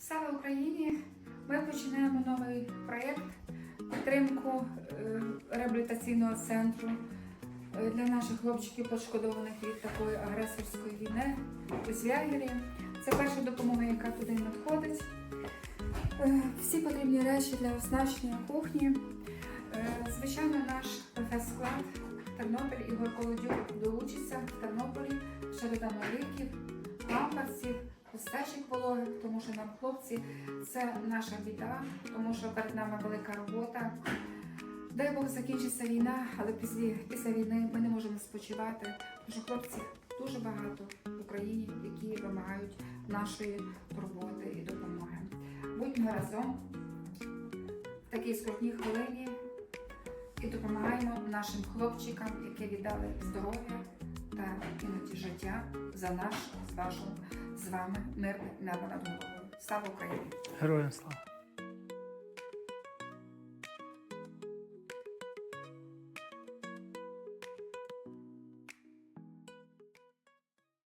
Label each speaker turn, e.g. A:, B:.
A: Слава Україні! Ми починаємо новий проєкт підтримку е, реабілітаційного центру е, для наших хлопчиків, пошкодованих від такої агресорської війни у Звягері. Це перша допомога, яка туди надходить. Е, всі потрібні речі для оснащення кухні. Звичайно, наш ПФ склад Тернопіль Ігор Колодюк долучиться в Тернополі, ширина ліків, памперсів хустечок вологих, тому що нам хлопці це наша біда, тому що перед нами велика робота. Дай Бог закінчиться війна, але після, після війни ми не можемо спочивати, тому що хлопців дуже багато в Україні, які вимагають нашої турботи і допомоги. Будьмо разом в такій скрутній хвилині і допомагаємо нашим хлопчикам, які віддали здоров'я та іноді життя за наш з вашим з вами мирне небо над головою. Слава Україні!
B: Героям слава.